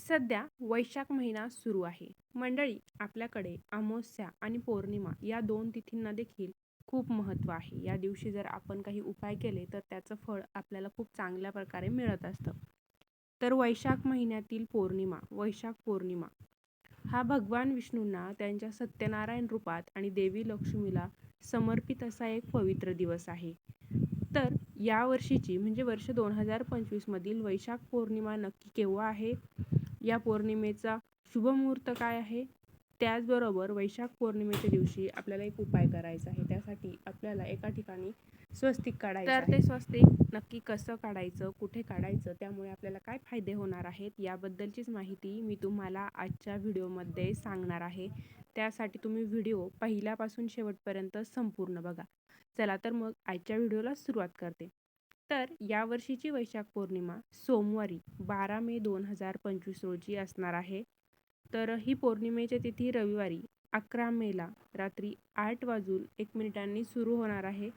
सध्या वैशाख महिना सुरू आहे. मंडळी आपल्याकडे अमावस्या आणि पौर्णिमा या दोन तिथींना देखील खूप महत्त्व आहे. या दिवशी जर आपण काही उपाय केले तर त्याचं फळ आपल्याला खूप चांगल्या प्रकारे मिळत असतं. तर वैशाख महिन्यातील पौर्णिमा वैशाख पौर्णिमा हा भगवान विष्णूंना त्यांच्या सत्यनारायण रूपात आणि देवी लक्ष्मीला समर्पित असा एक पवित्र दिवस आहे. तर या वर्षीची म्हणजे वर्ष दोन हजार पंचवीसमधील वैशाख पौर्णिमा नक्की केव्हा आहे? या पौर्णिमेचा शुभमुहूर्त काय आहे? त्याचबरोबर वैशाख पौर्णिमेच्या दिवशी आपल्याला एक उपाय करायचा आहे. त्यासाठी आपल्याला एका ठिकाणी स्वस्तिक काढायचं तर ते स्वस्तिक नक्की कसं काढायचं? कुठे काढायचं? त्यामुळे आपल्याला काय फायदे होणार आहेत? याबद्दलचीच माहिती मी तुम्हाला आजच्या व्हिडिओमध्ये सांगणार आहे. त्यासाठी तुम्ही व्हिडिओ पहिल्यापासून शेवटपर्यंत संपूर्ण बघा. चला तर मग आजच्या व्हिडिओला सुरुवात करते. तर यावर्षीची वैशाख पौर्णिमा सोमवारी बारा मे दोन हजार पंचवीस रोजी असणार आहे. तर ही पौर्णिमेची तिथी रविवारी अकरा मेला रात्री आठ वाजून एक मिनिटांनी सुरू होणार आहे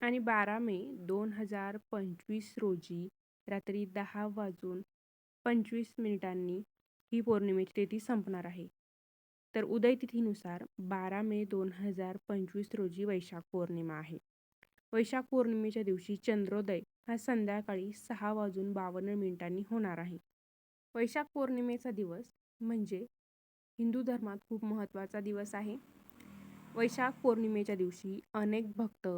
आणि बारा मे दोन हजार पंचवीस रोजी रात्री दहा वाजून पंचवीस मिनिटांनी ही पौर्णिमेची तिथी संपणार आहे. तर उदय तिथीनुसार बारा मे दोन हजार पंचवीस रोजी वैशाख पौर्णिमा आहे. वैशाख पौर्णिमेच्या दिवशी चंद्रोदय हा संध्याकाळी सहा वाजून बावन्न मिनिटांनी होणार आहे. वैशाख पौर्णिमेचा दिवस म्हणजे हिंदू धर्मात खूप महत्त्वाचा दिवस आहे. वैशाख पौर्णिमेच्या दिवशी अनेक भक्त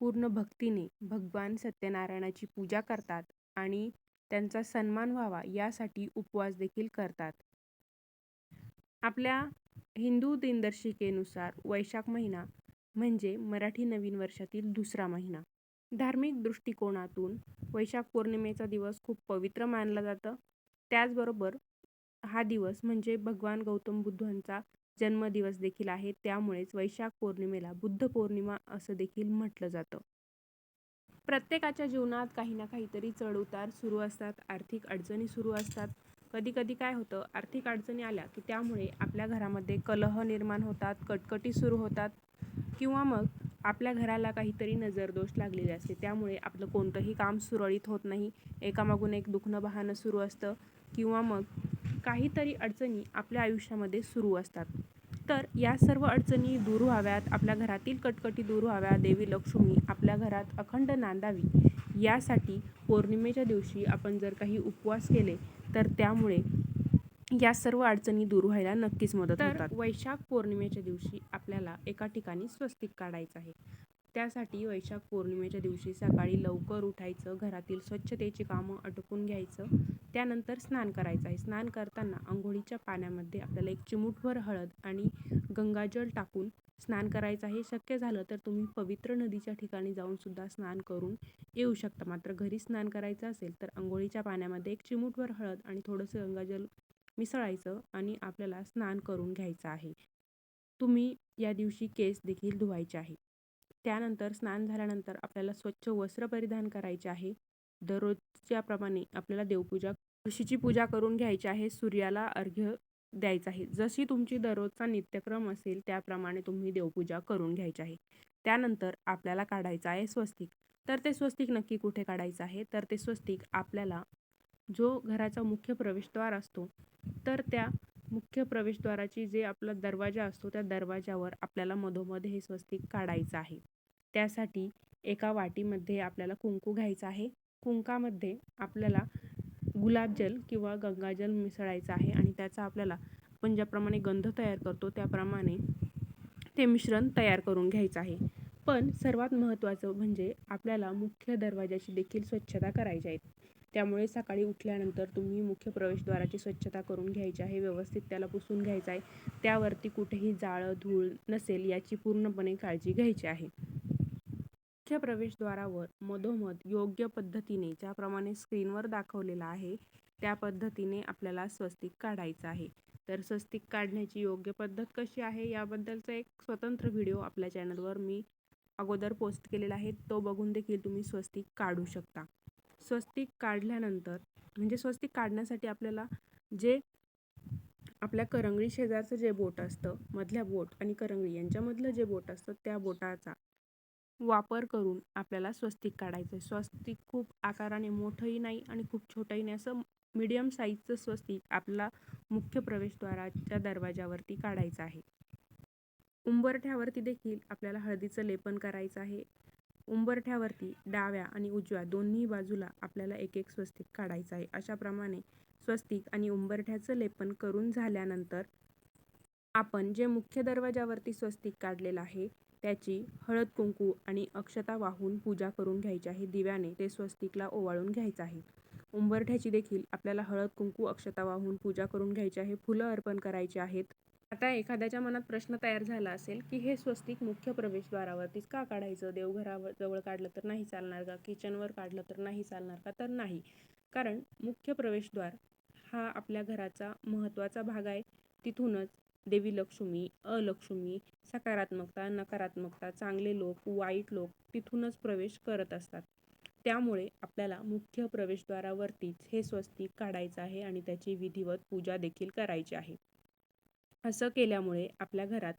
पूर्ण भक्तीने भगवान सत्यनारायणाची पूजा करतात आणि त्यांचा सन्मान व्हावा यासाठी उपवास देखील करतात. आपल्या हिंदू दिनदर्शिकेनुसार वैशाख महिना म्हणजे मराठी नवीन वर्षातील दुसरा महिना. धार्मिक दृष्टिकोनातून वैशाख पौर्णिमेचा दिवस खूप पवित्र मानला जातं. त्याचबरोबर हा दिवस म्हणजे भगवान गौतम बुद्धांचा जन्मदिवस देखील आहे. त्यामुळेच वैशाख पौर्णिमेला बुद्ध पौर्णिमा असं देखील म्हटलं जातं. प्रत्येकाच्या जीवनात काही ना काहीतरी चढउतार सुरू असतात. आर्थिक अडचणी सुरू असतात. कधी कधी काय होतं आर्थिक अडचणी आल्या की त्यामुळे आपल्या घरामध्ये कलह निर्माण होतात कटकटी सुरू होतात किंवा मग आपल्या घराला काहीतरी नजरदोष लागलेले असते. त्यामुळे आपलं कोणतंही काम सुरळीत होत नाही. एकामागून एक दुखणं बहाणं सुरू असतं किंवा मग काहीतरी अडचणी आपल्या आयुष्यामध्ये सुरू असतात. तर या सर्व अडचणी दूर व्हाव्यात आपल्या घरातील कटकटी दूर व्हाव्या देवी लक्ष्मी आपल्या घरात अखंड नांदावी यासाठी पौर्णिमेच्या दिवशी आपण जर काही उपवास केले तर त्यामुळे या सर्व अडचणी दूर व्हायला नक्कीच मदत होतात. वैशाख पौर्णिमेच्या दिवशी आपल्याला एका ठिकाणी स्वस्तिक काढायचं आहे. त्यासाठी वैशाख पौर्णिमेच्या दिवशी सकाळी लवकर उठायचं घरातील स्वच्छतेची कामं आटोपून घ्यायचं त्यानंतर स्नान करायचं आहे. स्नान करताना आंघोळीच्या पाण्यामध्ये आपल्याला एक चिमूटभर हळद आणि गंगाजल टाकून स्नान करायचं आहे. शक्य झालं तर तुम्ही पवित्र नदीच्या ठिकाणी जाऊन सुद्धा स्नान करून येऊ शकता. मात्र घरी स्नान करायचं असेल तर आंघोळीच्या पाण्यामध्ये एक चिमूटभर हळद आणि थोडंसं गंगाजल मिसळायचं आणि आपल्याला स्नान करून घ्यायचं आहे. तुम्ही या दिवशी केस देखील धुवायचे आहे. त्यानंतर स्नान झाल्यानंतर आपल्याला स्वच्छ वस्त्र परिधान करायचे आहे. दररोजच्याप्रमाणे आपल्याला देवपूजा ऋषीची पूजा करून घ्यायची आहे. सूर्याला अर्घ्य द्यायचं आहे. जशी तुमची दररोजचा नित्यक्रम असेल त्याप्रमाणे तुम्ही देवपूजा करून घ्यायची आहे. त्यानंतर आपल्याला काढायचं आहे स्वस्तिक. तर ते स्वस्तिक नक्की कुठे काढायचं आहे? तर ते स्वस्तिक आपल्याला जो घराचा मुख्य प्रवेशद्वार असतो तर त्या मुख्य प्रवेशद्वाराची जे आपला दरवाजा असतो त्या दरवाजावर आपल्याला मधोमध हे स्वस्तिक काढायचं आहे. त्यासाठी एका वाटीमध्ये आपल्याला कुंकू घ्यायचं आहे. कुंकामध्ये आपल्याला गुलाबजल किंवा गंगाजल मिसळायचं आहे आणि त्याचा आपल्याला आपण ज्याप्रमाणे गंध तयार करतो त्याप्रमाणे ते मिश्रण तयार करून घ्यायचं आहे. पण सर्वात महत्त्वाचं म्हणजे आपल्याला मुख्य दरवाजाची देखील स्वच्छता करायची आहे. त्यामुळे सकाळी उठल्यानंतर तुम्ही मुख्य प्रवेशद्वाराची स्वच्छता करून घ्यायची आहे व्यवस्थित त्याला पुसून घ्यायचं आहे. त्यावरती कुठेही जाळं धूळ नसेल याची पूर्णपणे काळजी घ्यायची आहे. मुख्य प्रवेशद्वारावर मधोमध योग्य पद्धतीने ज्याप्रमाणे स्क्रीनवर दाखवलेला आहे त्या पद्धतीने आपल्याला स्वस्तिक काढायचं आहे. तर स्वस्तिक काढण्याची योग्य पद्धत कशी आहे याबद्दलचा एक स्वतंत्र व्हिडिओ आपल्या चॅनलवर मी अगोदर पोस्ट केलेला आहे. तो बघून देखील तुम्ही स्वस्तिक काढू शकता. स्वस्तिक काढल्यानंतर म्हणजे स्वस्तिक काढण्यासाठी आपल्याला जे आपल्या करंगळी शेजारचं जे बोट असतं मधल्या बोट आणि करंगळी यांच्यामधलं जे बोट असतं त्या बोटाचा वापर करून आपल्याला स्वस्तिक काढायचं आहे स्वस्तिक खूप आकाराने मोठंही नाही आणि खूप छोटंही नाही. असं मीडियम साईजचं स्वस्तिक आपला मुख्य प्रवेशद्वाराच्या दरवाजावरती काढायचं आहे. उंबरठ्यावरती देखील आपल्याला हळदीचं लेपन करायचं आहे. उंबरठ्यावरती डाव्या आणि उजव्या दोन्ही बाजूला आपल्याला एक एक स्वस्तिक काढायचं आहे. अशाप्रमाणे स्वस्तिक आणि उंबरठ्याचं लेपन करून झाल्यानंतर आपण जे मुख्य दरवाजावरती स्वस्तिक काढलेलं आहे त्याची हळद कुंकू आणि अक्षता वाहून पूजा करून घ्यायची आहे. दिव्याने ते स्वस्तिकला ओवाळून घ्यायचं आहे. उंबरठ्याची देखील आपल्याला हळद कुंकू अक्षता वाहून पूजा करून घ्यायची आहे. फुलं अर्पण करायची आहेत. आता एखाद्याच्या मनात प्रश्न तयार झाला असेल की हे स्वस्तिक मुख्य प्रवेशद्वारावरतीच का काढायचं देवघरावर जवळ काढलं तर नाही चालणार का? किचनवर काढलं तर नाही चालणार का? तर नाही. कारण मुख्य प्रवेशद्वार हा आपल्या घराचा महत्त्वाचा भाग आहे. तिथूनच देवी लक्ष्मी अलक्ष्मी सकारात्मकता नकारात्मकता चांगले लोक वाईट लोक तिथूनच प्रवेश करत असतात. त्यामुळे आपल्याला मुख्य प्रवेशद्वारावरतीच हे स्वस्तिक काढायचं आहे आणि त्याची विधिवत पूजा देखील करायची आहे. असं केल्यामुळे आपल्या घरात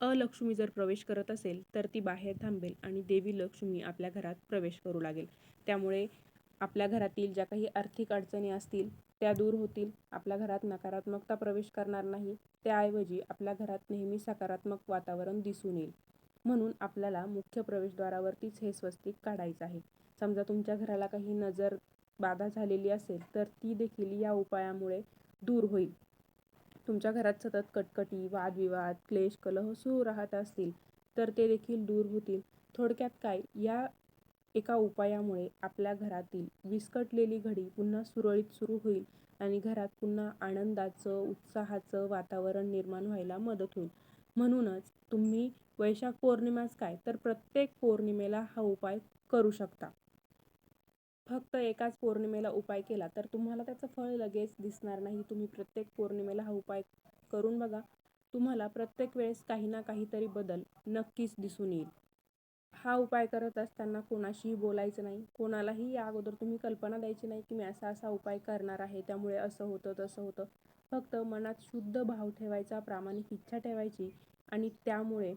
अलक्ष्मी जर प्रवेश करत असेल तर ती बाहेर थांबेल आणि देवी लक्ष्मी आपल्या घरात प्रवेश करू लागेल. त्यामुळे आपल्या घरातील ज्या काही आर्थिक अडचणी असतील त्या दूर होतील. आपल्या घरात नकारात्मकता प्रवेश करणार नाही. त्याऐवजी आपल्या घरात नेहमी सकारात्मक वातावरण दिसून येईल. म्हणून आपल्याला मुख्य प्रवेशद्वारावरतीच हे स्वस्तिक काढायचं आहे. समजा तुमच्या घराला काही नजर बाधा झालेली असेल तर ती देखील या उपायामुळे दूर होईल. तुमच्या घरात सतत कटकटी वादविवाद क्लेश कलह सुरू राहत असतील तर ते देखील दूर होतील. थोडक्यात काय? या एका उपायामुळे आपल्या घरातील विस्कटलेली घडी पुन्हा सुरळीत सुरू होईल आणि घरात पुन्हा आनंदाचं उत्साहाचं वातावरण निर्माण व्हायला मदत होईल. म्हणूनच तुम्ही वैशाख पौर्णिमाच काय? तर प्रत्येक पौर्णिमेला हा उपाय करू शकता. फक्त एकाच पौर्णिमेला उपाय केला तर तुम्हाला त्याचं फळ लगेच दिसणार नाही. तुम्ही प्रत्येक पौर्णिमेला हा उपाय करून बघा. तुम्हाला प्रत्येक वेळेस काही ना काहीतरी बदल नक्कीच दिसून येईल. हा उपाय करत असताना कोणाशीही बोलायचं नाही. कोणालाही या अगोदर तुम्ही कल्पना द्यायची नाही की मी असा असा उपाय करणार आहे. त्यामुळे असं होतं तसं होतं. फक्त मनात शुद्ध भाव ठेवायचा प्रामाणिक इच्छा ठेवायची आणि त्यामुळे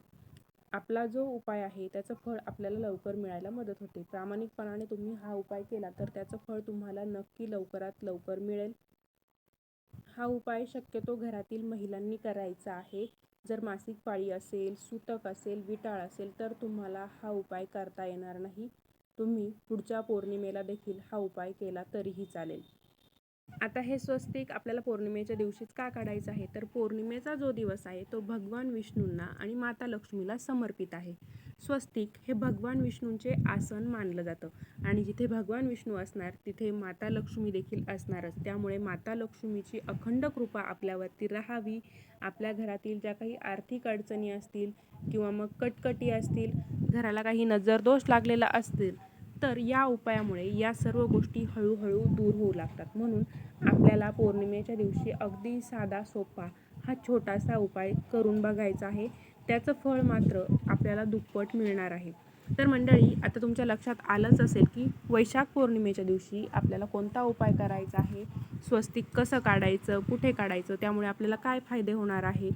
आपला जो उपाय आहे त्याचं फळ आपल्याला लवकर मिळायला मदत होते. प्रामाणिकपणाने तुम्ही हा उपाय केला तर त्याचं फळ तुम्हाला नक्की लवकरात लवकर मिळेल. हा उपाय शक्यतो घरातील महिलांनी करायचा आहे. जर मासिक पाळी असेल सुतक असेल विटाळ असेल तर तुम्हाला हा उपाय करता येणार नाही. तुम्ही पुढच्या पौर्णिमेला देखील हा उपाय केला तरीही चालेल. आता हे स्वस्तिक आपल्याला पौर्णिमेच्या दिवशीच का काढायचं आहे? तर पौर्णिमेचा जो दिवस आहे तो भगवान विष्णूंना आणि माता लक्ष्मीला समर्पित आहे. स्वस्तिक हे भगवान विष्णूंचे आसन मानलं जातं. आणि जिथे भगवान विष्णू असणार तिथे माता लक्ष्मी देखील असणारच. त्यामुळे माता लक्ष्मीची अखंड कृपा आपल्यावरती राहावी. आपल्या घरातील ज्या काही आर्थिक अडचणी असतील किंवा मग कटकटी असतील घराला काही नजर दोष लागलेला असतील तर या उपायामुळे या सर्व गोष्टी हळूहळू दूर होऊ लागतात. म्हणून आपल्याला पौर्णिमेच्या दिवशी अगदी साधा सोपा हा छोटासा उपाय करून बघायचा आहे. त्याचं फळ मात्र आपल्याला दुप्पट मिळणार आहे. तर मंडळी आता तुमच्या लक्षात आलंच असेल की वैशाख पौर्णिमेच्या दिवशी आपल्याला कोणता उपाय करायचा आहे? स्वस्तिक कसं काढायचं? कुठे काढायचं? त्यामुळे आपल्याला काय फायदे होणार आहे?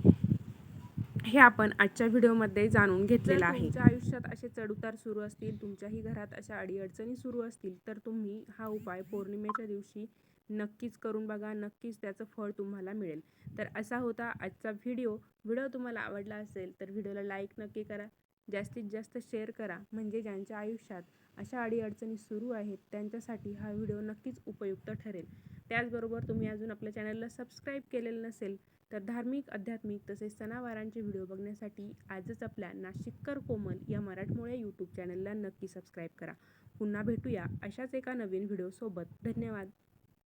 हे आपण आजच्या व्हिडिओमध्ये जाणून घेतलेलं आहे. तुमच्या आयुष्यात असे चढउतार सुरू असतील तुमच्याही घरात अशा अडीअडचणी सुरू असतील तर तुम्ही हा उपाय पौर्णिमेच्या दिवशी नक्कीच करून बघा नक्कीच त्याचं फळ तुम्हाला मिळेल. तर असा होता आजचा व्हिडिओ. व्हिडिओ तुम्हाला आवडला असेल तर व्हिडिओला लाईक नक्की करा. जास्तीत जास्त शेअर करा म्हणजे ज्यांच्या आयुष्यात अशा अडीअडचणी सुरू आहेत त्यांच्यासाठी हा व्हिडिओ नक्कीच उपयुक्त ठरेल. त्याचबरोबर तुम्ही अजून आपल्या चॅनलला सबस्क्राईब केलेलं नसेल तर धार्मिक आध्यात्मिक तसेच सणावारांचे व्हिडिओ बघण्यासाठी आजच आपल्या नाशिककर कोमल या मराठमोळ्या यूट्यूब चॅनलला नक्की सबस्क्राईब करा. पुन्हा भेटूया अशाच एका नवीन व्हिडिओसोबत. धन्यवाद.